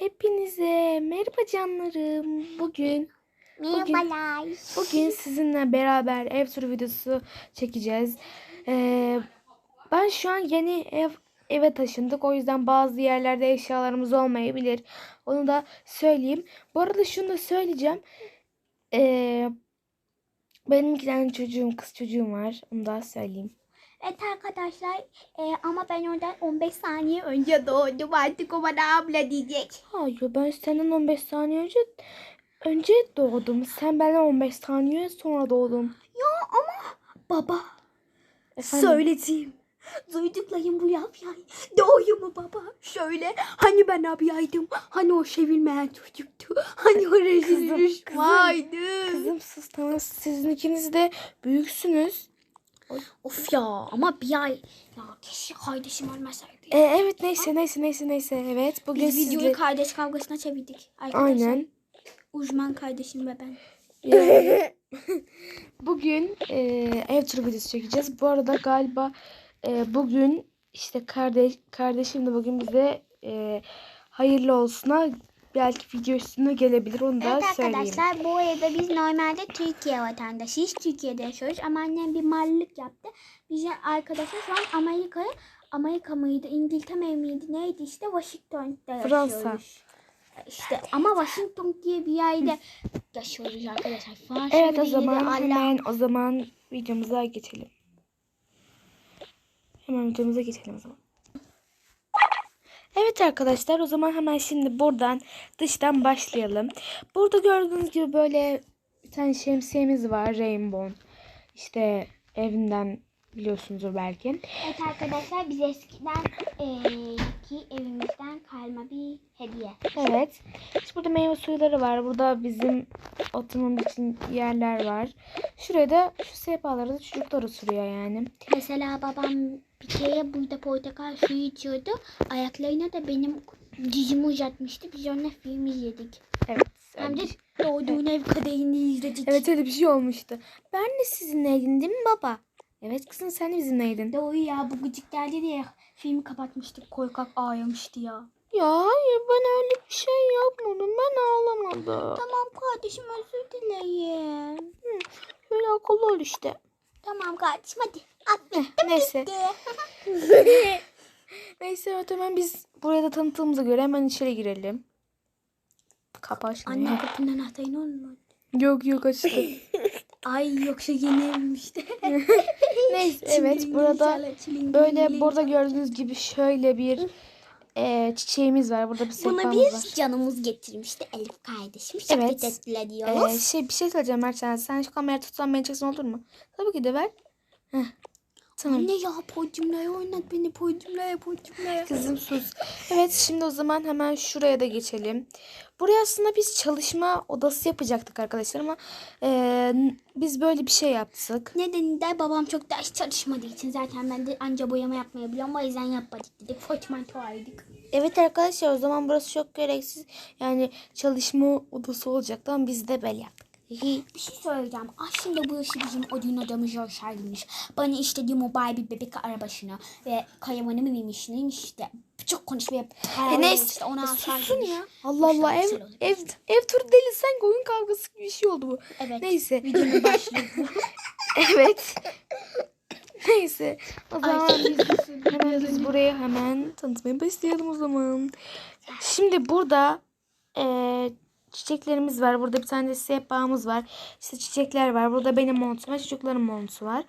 Hepinize merhaba canlarım. Bugün Merhabalar. bugün sizinle beraber ev turu videosu çekeceğiz. Ee, ben şu an yeni ev eve taşındık. O yüzden bazı yerlerde eşyalarımız olmayabilir. Onu da söyleyeyim. Bu arada şunu da söyleyeceğim. Ee, benim iki tane çocuğum, kız çocuğum var. Onu da söyleyeyim. Evet arkadaşlar e, ama ben ondan 15 saniye önce doğdum artık o bana abla diyecek. Hayır ben senden 15 saniye önce önce doğdum. Sen benden 15 saniye sonra doğdun. Ya ama baba Efendim? söyleyeyim. Duyduklarım bu yap ya. Doğuyor mu baba? Şöyle hani ben abiyaydım. Hani o sevilmeyen çocuktu. Hani o rezil Kızım, rüsvaydı. Kızım sus tamam sizin ikiniz de büyüksünüz. Of ya ama bir ay. Ya keşke kardeşim ölmeseydi. Ee, evet neyse neyse neyse neyse evet bugün Biz videoyu sizle kardeş kavgasına çevirdik. Arkadaşlar. aynen Uzman kardeşim ve ben. Yani bugün e, ev turu videosu çekeceğiz. Bu arada galiba e, bugün işte kardeş kardeşim de bugün bize e, hayırlı olsuna belki video üstüne gelebilir onu da Evet söyleyeyim. arkadaşlar bu evde biz normalde Türkiye vatandaşıyız. Türkiye'de yaşıyoruz ama annem bir mallık yaptı. Bize arkadaşlar şu an Amerika'ya Amerika mıydı, İngiltere miydi, neydi işte Washington'da yaşıyoruz. Fransa. İşte ama Washington diye bir yerde yaşıyoruz arkadaşlar. Fransa Evet o zaman Allah- hemen o zaman videomuza geçelim. Hemen videomuza geçelim o zaman. Evet arkadaşlar o zaman hemen şimdi buradan dıştan başlayalım. Burada gördüğünüz gibi böyle bir tane şemsiyemiz var Rainbow. İşte evinden biliyorsunuzdur belki. Evet arkadaşlar biz eskiden eee, ki evimizden kalma bir hediye. Evet. İşte burada meyve suyuları var. Burada bizim oturmamız için yerler var. Şuraya da şu sehpalarda çocuklar oturuyor yani. Mesela babam bir kere burada portakal suyu içiyordu. Ayaklarına da benim dizimi uzatmıştı. Biz onunla film izledik. Evet. Hem de öyle- doğduğun ev kaderini izledik. Evet öyle bir şey olmuştu. Ben de sizinleydim değil mi baba? Evet kızım sen de bizimleydin. Doğru ya bu gıcık geldi diye filmi kapatmıştık. Korkak ağlamıştı ya. Ya hayır ben öyle bir şey yapmadım. Ben ağlamadım. Tamam kardeşim özür dilerim. Şöyle akıllı ol işte. Tamam kardeşim hadi. Heh, neyse. Gitti. Neyse evet hemen biz buraya da tanıtığımıza göre hemen içeri girelim. Kapa şimdi. Anne kapının anahtarını unutma. Yok yok açtı. Ay yoksa yeni evmişti. Neyse evet burada böyle burada gördüğünüz gibi şöyle bir e, çiçeğimiz var. Burada bir Buna bir var. canımız getirmişti Elif kardeşim. Çok Evet. teşekkür Ee, ediyoruz. şey bir şey söyleyeceğim Mertcan. Sen şu kamerayı tutsan beni çeksen olur mu? Tabii ki de ver. Heh. Tamam. Anne ya podyumlaya oynat beni podyumlaya podyumlaya. Kızım sus. Evet şimdi o zaman hemen şuraya da geçelim. Buraya aslında biz çalışma odası yapacaktık arkadaşlar ama e, biz böyle bir şey yaptık. Nedeni de babam çok ders çalışmadığı için zaten ben de anca boyama yapmayı biliyorum. O yüzden yapmadık dedik. Fotman tuvaldik. Evet arkadaşlar o zaman burası çok gereksiz. Yani çalışma odası olacaktı ama biz de böyle yaptık. Bir şey söyleyeceğim. Aslında bu işi bizim odun adamız olsaymış. Bana istediğim o Barbie bebek arabasını ve karavanımı vermişsin işte. Çok konuşmaya E neyse işte ona e, susun ya. Allah Allah ev olur. ev ev turu deli sen oyun kavgası gibi bir şey oldu bu. Evet. Neyse. Videonun başlığı. Evet. Neyse. O Ay, zaman sen biz, hemen biz buraya hemen tanıtmaya başlayalım o zaman. Şimdi burada eee, çiçeklerimiz var. Burada bir tane de sehpamız var. İşte çiçekler var. Burada benim montum var. Çocukların montu var.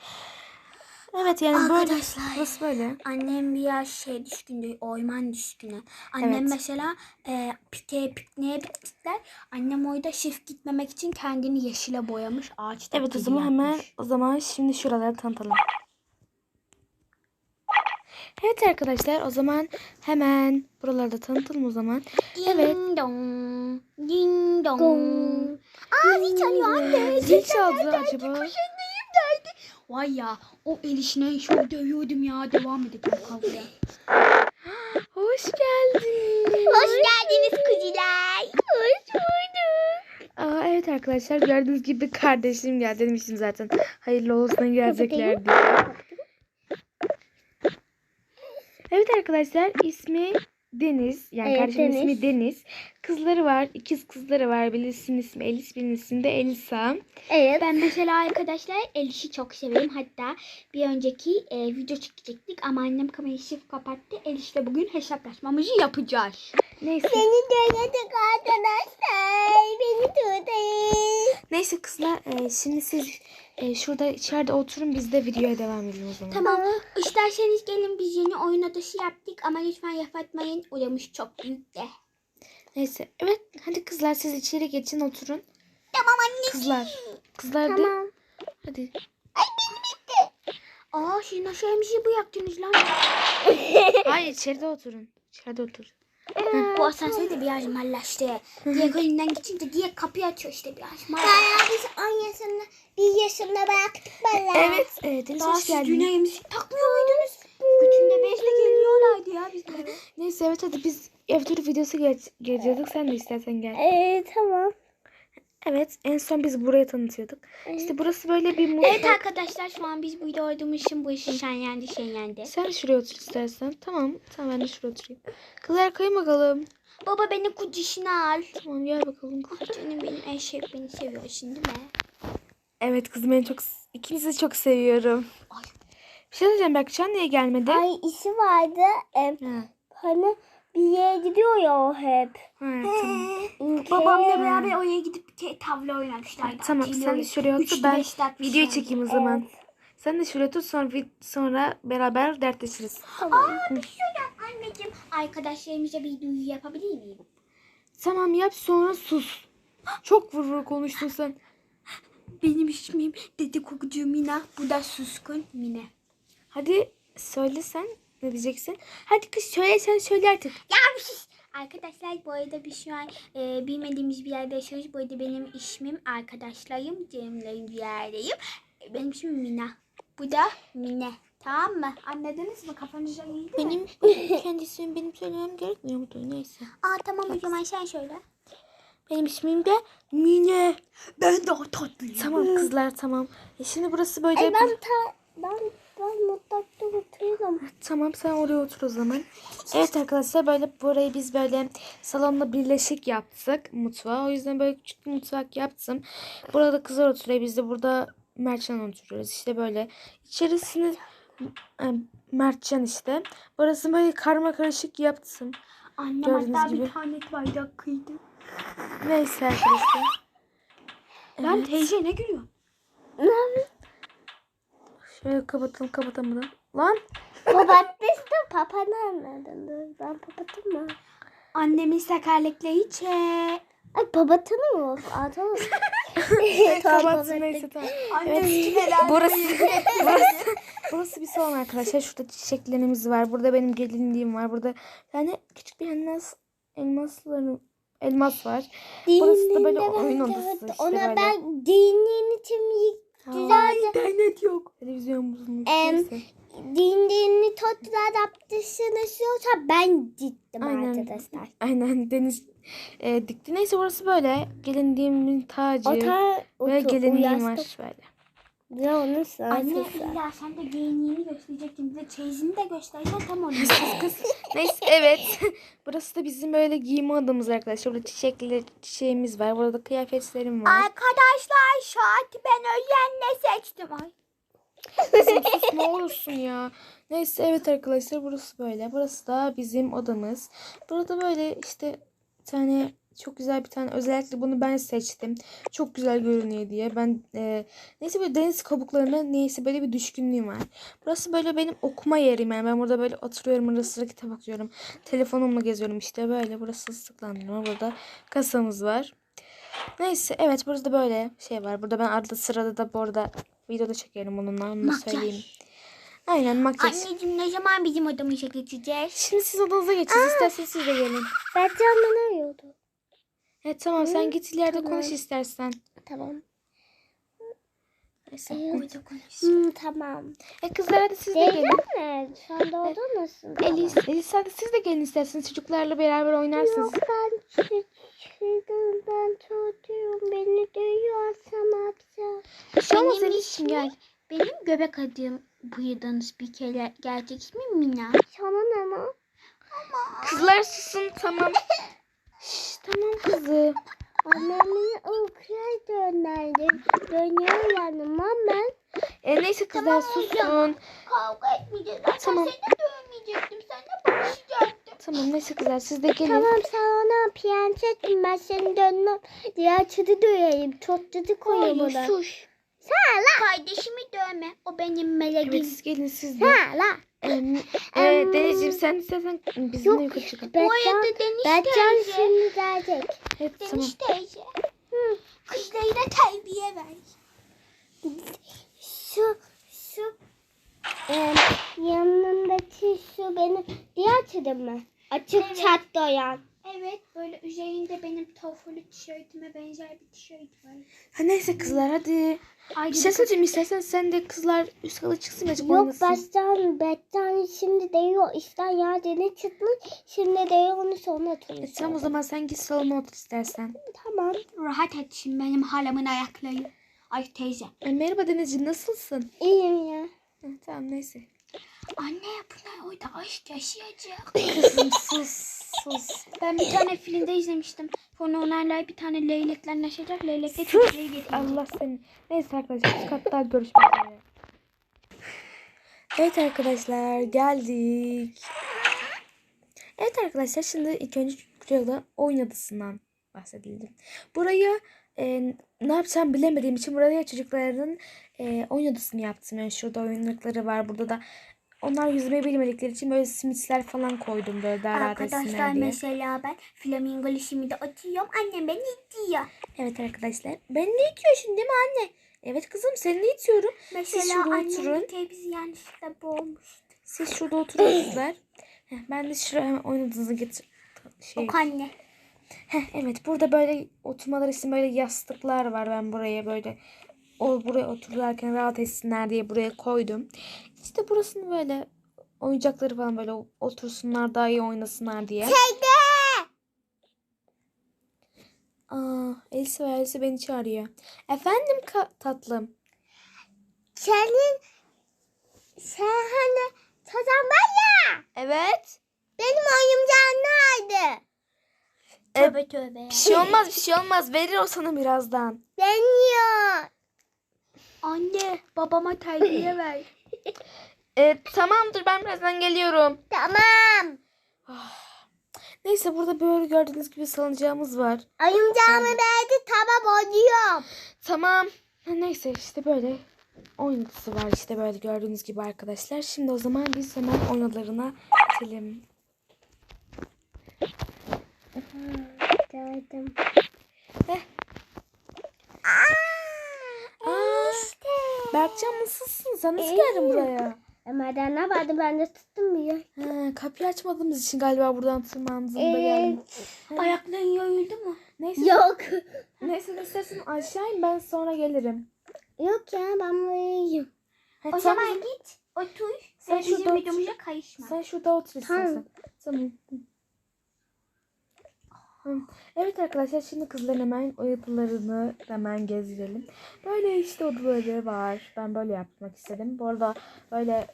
Evet yani böyle. Arkadaşlar. Burası böyle. Annem biraz şey düşkündü, orman düşkünü. Annem Evet. mesela e, pikniğe, pikniğe gittikler. Annem orada şif gitmemek için kendini yeşile boyamış. Ağaçta Evet o zaman hemen o zaman şimdi şuraları tanıtalım. Evet arkadaşlar o zaman hemen buraları da tanıtalım o zaman. Evet. Ding dong, ding dong. Aa zil çalıyor anne. Zil çaldı acaba. Kuzenlerim geldi. Vay ya o el işine şöyle dövüyordum ya. Devam edelim kavgaya. Hoş geldin. Hoş geldiniz kuziler. Hoş bulduk. Aa, evet arkadaşlar gördüğünüz gibi kardeşim geldi demiştim zaten. Hayırlı olsun gelecekler diye. Evet arkadaşlar ismi Deniz. Yani Evet, kardeşimin ismi Deniz. Kızları var. ikiz kızları var. Birisinin ismi Elis, birisinin ismi de Elisa. Evet. Ben mesela arkadaşlar Eliş'i çok severim. Hatta bir önceki e, video çekecektik ama annem kamerayı shift kapattı. Eliş'le bugün hesaplaşmamızı yapacağız. Neyse. Beni denedik arkadaşlar. Beni tutayım. Neyse kızlar e, şimdi siz e, şurada içeride oturun biz de videoya devam edelim o zaman. Tamam. İsterseniz gelin biz yeni oyun odası yaptık ama lütfen yapatmayın. Odamız çok büyük de. Neyse. Evet hadi kızlar siz içeri geçin oturun. Tamam anne. Kızlar. Kızlar. Tamam. Hadi. Aa sizin aşağımızı bu yaptınız lan. Hayır içeride oturun. İçeride bu asansör de biraz mallaştı. Diğer önünden geçince diye kapıyı açıyor işte biraz mal. Bayağı biz 10 yaşında, 1 yaşında bıraktık bayağı. Evet. E, Deniz Daha hoş siz geldin. dünyamızı takmıyor muydunuz? Bütünde bezle geliyorlardı ya bizlere. Neyse evet hadi biz ev turu videosu geç, geliyorduk. Sen de istersen gel. Ee, tamam. Evet en son biz burayı tanıtıyorduk. İşte burası böyle bir mutfak. Evet arkadaşlar şu an biz burada olduğumuz için bu işin şen yendi şen yendi. Sen şuraya otur istersen. Tamam. Tamam ben de şuraya oturayım. Kızlar kayın bakalım. Baba beni kucağına al. Tamam gel bakalım. Ay canım benim eşek beni seviyorsun değil mi? Evet kızım beni çok ikinizi çok seviyorum. Ay. Bir şey diyeceğim Berkcan niye gelmedi? Ay işi vardı. Ee, Ha. hani bir yere gidiyor ya o hep. Ha, tamam. Babamla beraber oraya gidip te- tavla oynamışlardı. Tamam sen de şuraya otur ben atmışlardı. çekeyim o zaman. Sen de şuraya otur sonra, vid- sonra beraber dertleşiriz. Tamam. Şuradan anneciğim arkadaşlarımıza bir duyuru yapabilir miyim? Tamam yap sonra sus. Çok vurur konuştun sen. Benim ismim dedikoducu Mina. Bu da suskun Mine. Hadi söyle sen ne diyeceksin? Hadi kız söyle sen söyle artık. Ya bir şey- Arkadaşlar bu arada biz şu an e, bilmediğimiz bir yerde yaşıyoruz. Bu arada benim ismim arkadaşlarım, canımlarım bir yerdeyim. E, Benim ismim Mina. Bu da Mine. Tamam mı? Anladınız mı? Kafanıza mi? Benim kendisini benim söylemem gerekmiyor mu? Neyse. Aa tamam o zaman sen söyle. Benim ismim de Mine. Ben daha tatlıyım. Tamam kızlar tamam. E şimdi burası böyle. Ay ben ta ben ben mutfakta oturuyorum. Tamam sen oraya otur o zaman. Evet arkadaşlar böyle burayı biz böyle salonla birleşik yaptık mutfağı. O yüzden böyle küçük bir mutfak yaptım. Burada kızlar oturuyor. Biz de burada Mertcan oturuyoruz. İşte böyle. İçerisini e, Mertcan işte. Burası böyle karma karışık yaptım. Annem Gördüğünüz hatta gibi. bir tane bayrak kıydı. Neyse arkadaşlar. Evet. teyze ne gülüyor? Şöyle kapatalım kapatamadım. Lan Babattıysa papanı anladın. Ben papatım mı? Annemin sakarlıkları çek. Ay babatını mı? Atalım. kapatsın neyse tamam. Annem Evet. Burası, burası, burası bir salon arkadaşlar. Şurada çiçeklerimiz var. Burada benim gelinliğim var. Burada tane küçük bir elmas elmaslarım elmas var. Burası da böyle oyun odası işte Ona böyle. ben dinliğin için güzel İnternet yok. Televizyon bozulmuş. Em, dindiğini totlar adaptasını istiyorsa ben gittim Aynen. arkadaşlar. Aynen Deniz e, dikti. Neyse burası böyle. Gelinliğimin tacı Ota, ve gelinliğim var böyle. Ya onun Anne sırası. illa sen de giyinliğini gösterecektin. Bize çeyizini de göstersen tam onu. Neyse evet. Burası da bizim böyle giyinme odamız arkadaşlar. Burada çiçekli çiçeğimiz var. Burada kıyafetlerim var. Arkadaşlar şartı ben özenle seçtim. Ay. Kızım sus ne olursun ya. Neyse evet arkadaşlar burası böyle. Burası da bizim odamız. Burada böyle işte bir tane çok güzel bir tane özellikle bunu ben seçtim. Çok güzel görünüyor diye. Ben e, neyse böyle deniz kabuklarına neyse böyle bir düşkünlüğüm var. Burası böyle benim okuma yerim yani. Ben burada böyle oturuyorum arada sıra kitap okuyorum. Telefonumla geziyorum işte böyle. Burası ıslıklandırma. Burada kasamız var. Neyse evet burada böyle şey var. Burada ben arada sırada da bu arada videoda çekerim onunla. Onu Makyaj. söyleyeyim. Aynen makyaj. Anneciğim ne zaman bizim odamıza geçeceğiz? Şimdi siz odanıza geçin. İsterseniz siz de gelin. Bercan beni arıyordu. Evet tamam sen git ileride tamam. konuş istersen. Tamam. Neyse. Orada konuş. Hmm, tamam. E kızlar hadi siz de gelin. Mi? Şu anda orada mısın? Elis, Elis hadi siz de gelin isterseniz. Çocuklarla beraber oynarsınız. Yok ben çocuğum ben çocuğum beni duyuyorsam yapacağım. Bir şey olmaz Benim Elis'cim gel. Benim göbek adım buyurdunuz bir kere. Gerçek ismim Mina. Sana ne ama? Kızlar susun tamam. Şş, tamam kızım. Annemin okula gönderdim. Dönüyor yanıma ben. E, neyse kızlar susun. Kavga etmeyeceğiz. Zaten Tamam. seni dövmeyecektim. Seninle barışacaktım. Tamam neyse kızlar siz de gelin. Tamam sen ona piyanç ettin. Ben seni dönmem. Diğer çıdı döveyim. Çok çıdı koyayım Hayır ona. sus. Sen la. Kardeşimi dövme. O benim meleğim. Evet siz gelin siz de. Sen la. Em, e, Denizciğim sen istersen bizimle Yok. yukarı çıkalım. Bu arada Deniz Betcan teyze. şimdi gelecek. Evet tamam. Deniz teyze. Hı. Kızlarına terbiye ver. Şu şu e, yanındaki şu benim diğer çıdım mı? Açık Evet. çat doyan. Evet böyle üzerinde benim tofulu tişörtüme benzer bir tişört var. Ha, neyse kızlar hadi. Haydi Bir şey söyleyeceğim istersen sen de kızlar üst kata çıksın birazcık Yok oynasın. Betcan, Betcan şimdi değiyor. İşten yerine çıkmış. Şimdi değiyor onu sonra E, oturmuş. tamam o zaman sen git salona otur istersen. Tamam. Rahat et şimdi benim halamın ayakları. Ay teyze. E, merhaba Denizciğim nasılsın? İyiyim ya. Ha, tamam neyse. Anne bunlar orada aşk yaşayacak. Kızım sus sus. Ben bir tane filmde izlemiştim. Sonra onlarla bir tane leylekler yaşayacak. Leylekler çocukları getirecek. Allah seni. Neyse arkadaşlar üst katta görüşmek üzere. Evet arkadaşlar geldik. Evet arkadaşlar şimdi ilk önce burada oyun adasından bahsedildim. Buraya e, ne yapacağım bilemediğim için buraya çocukların e, oyun adasını yaptım. Yani şurada oyuncakları var. Burada da onlar yüzmeyi bilmedikleri için böyle simitler falan koydum böyle daha rahat Arkadaşlar diye. mesela ben flamingo işimi de atıyorum. Annem beni itiyor. Evet arkadaşlar. Ben ne itiyorsun değil mi anne? Evet kızım seni itiyorum. Mesela şurada annem oturun. bizi yanlışlıkla boğmuştu. Siz şurada oturun kızlar. Heh, ben de şuraya hemen oynadığınızı getir. Şey. Ok anne. Heh, evet burada böyle oturmalar için böyle yastıklar var. Ben buraya böyle o buraya otururken rahat etsinler diye buraya koydum. İşte burasını böyle oyuncakları falan böyle otursunlar daha iyi oynasınlar diye. Aa, Elsa ve Elsa beni çağırıyor. Efendim ka- tatlım. Senin sen hani sazan var ya. Evet. Benim oyuncağım nerede? Tövbe tövbe. Bir şey olmaz bir şey olmaz. Verir o sana birazdan. Deniyor. Anne babama terbiye ver. E, tamamdır ben birazdan geliyorum. Tamam. Neyse burada böyle gördüğünüz gibi salıncağımız var. Oyuncağımı verdi tamam oynuyorum. Tamam. Neyse işte böyle oyuncusu var işte böyle gördüğünüz gibi arkadaşlar. Şimdi o zaman biz hemen oyunlarına geçelim. Gördüm. Aa, Berkcan nasılsın? Sen nasıl geldin buraya? Ömer'den ne vardı ben de tuttum bir yer. Kapıyı açmadığımız için galiba buradan tırmandığında geldim. Ayakların yoyuldu mu? Neyse, Yok. neyse istersen aşağı in ben sonra gelirim. Yok ya ben burayım. Ha, O zaman git otur. Sen Sen şurada otur. videomuza karışma. Sen şurada otur istersen. Tamam. Evet arkadaşlar şimdi kızların hemen odalarını hemen gezdirelim. Böyle işte odaları var. Ben böyle yapmak istedim. Bu arada böyle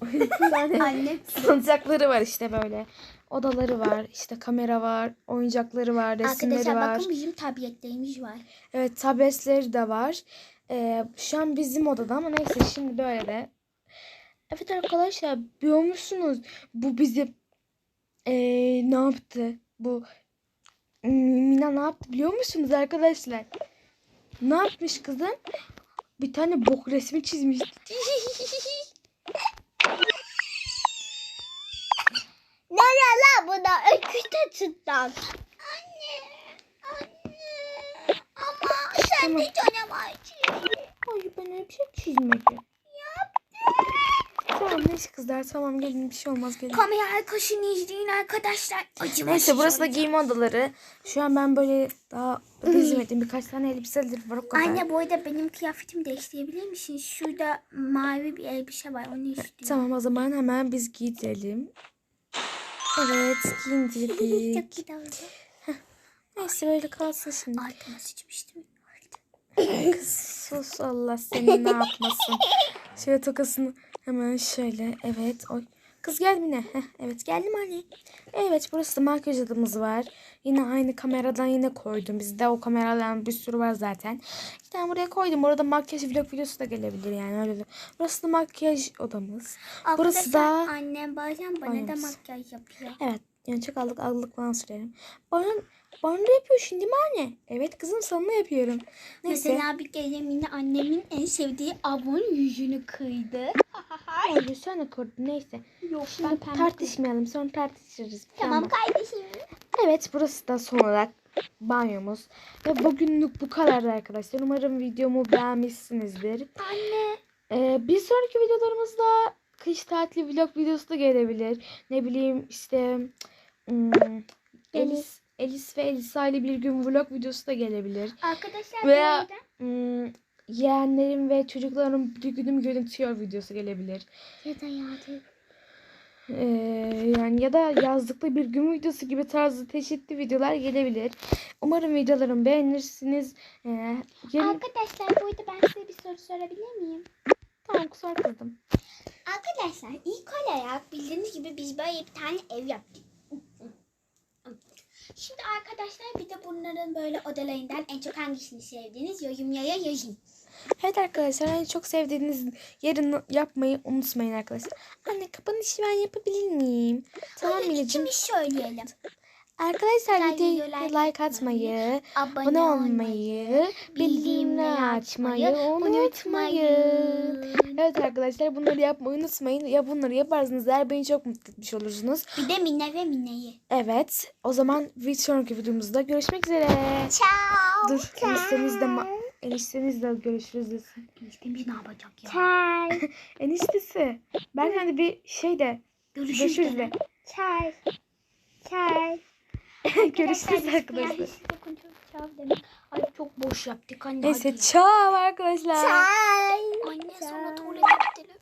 salıncakları var işte böyle. Odaları var. işte kamera var. Oyuncakları var. Resimleri Arkadaşlar var. bakın bizim tabletlerimiz var. Evet tabletleri de var. Ee, şu an bizim odada ama neyse şimdi böyle de. Evet arkadaşlar biliyor musunuz? Bu bizi ee, ne yaptı? Bu Mina ne yaptı biliyor musunuz arkadaşlar? Ne yapmış kızım? Bir tane bok resmi çizmiş. Nereye lan bu da öküzde tuttan. Ama sen Tamam. canım acıyor. Hayır ben öyle bir şey çizmedim. Tamam neyse kızlar tamam gelin bir şey olmaz gelin. Kamera arkasını izleyin arkadaşlar. Acımasız Neyse burası da giyinme odaları. Şu an ben böyle daha dizmedim. Birkaç tane elbiseler var o kadar. Anne bu arada benim kıyafetimi değiştirebilir misin? Şurada mavi bir elbise var onu istiyorum. Tamam o zaman hemen biz giydirelim. Evet giyindirdik. Çok güzel oldu. Neyse böyle kalsın şimdi. Altıma sıçmıştım. Kız sus Allah seni ne yapmasın. Şöyle tokasını hemen şöyle evet. Oy. Kız gel Mine. Heh, evet geldim anne. Evet burası da makyaj odamız var. Yine aynı kameradan yine koydum. Bizde o kameradan bir sürü var zaten. Bir tane buraya koydum. Orada makyaj vlog videosu da gelebilir yani öyle. de. Burası da makyaj odamız. Burası Arkadaşlar, da annem bazen bana da makyaj yapıyor. evet. Yani çok aldık aldık falan sürelim. Bana, bana da yapıyorsun değil mi anne? Evet kızım sana da yapıyorum. Neyse. Mesela bir kere yine annemin en sevdiği abon yüzünü kıydı. Hayır sen de kurdun neyse. Yok Şimdi tartışmayalım sonra tartışırız. Tamam kardeşim. Evet burası da son olarak banyomuz. Ve bugünlük bu kadardı arkadaşlar. Umarım videomu beğenmişsinizdir. Anne. Ee, bir sonraki videolarımızda kış tatili vlog videosu da gelebilir. Ne bileyim işte hmm, Elis, Elis ve Elisa ile bir gün vlog videosu da gelebilir. Arkadaşlar Veya- Hmm, yeğenlerim ve çocuklarım bir günüm görüntüyor videosu gelebilir. ya da yardım. Ee, yani ya da yazlıkta bir gün videosu gibi tarzı çeşitli videolar gelebilir. Umarım videolarımı beğenirsiniz. Ee, yarın... Arkadaşlar bu arada ben size bir soru sorabilir miyim? Tamam kusura kızdım. Arkadaşlar ilk olarak bildiğiniz gibi biz böyle bir tane ev yaptık. Şimdi arkadaşlar bir de bunların böyle odalarından en çok hangisini sevdiğiniz yorumlara yazın. Evet arkadaşlar en çok sevdiğiniz yarın yapmayı unutmayın arkadaşlar. Anne kapanışı ben yapabilir miyim? Tamam Mineciğim. ikimiz söyleyelim. Arkadaşlar videoya like atmayı, Abone, olmayı, bildirimleri açmayı unutmayın. Evet arkadaşlar bunları yapmayı unutmayın. Ya bunları yaparsanız eğer beni çok mutlu etmiş olursunuz. Bir de Mine ve Mine'yi. Evet. O zaman bir sonraki videomuzda görüşmek üzere. Ciao. Dur enişteniz de görüşürüz desin. Eniştemiz ne yapacak ya? Çay. Eniştesi. Ben hani bir şey de Görüşürüz. görüşürüz de. Çay. Çay. görüşürüz arkadaşlar. Ciao demek. Ay çok boş yaptık anne. Neyse hadi. arkadaşlar. Çağ. Anne sana tuvalet gidelim.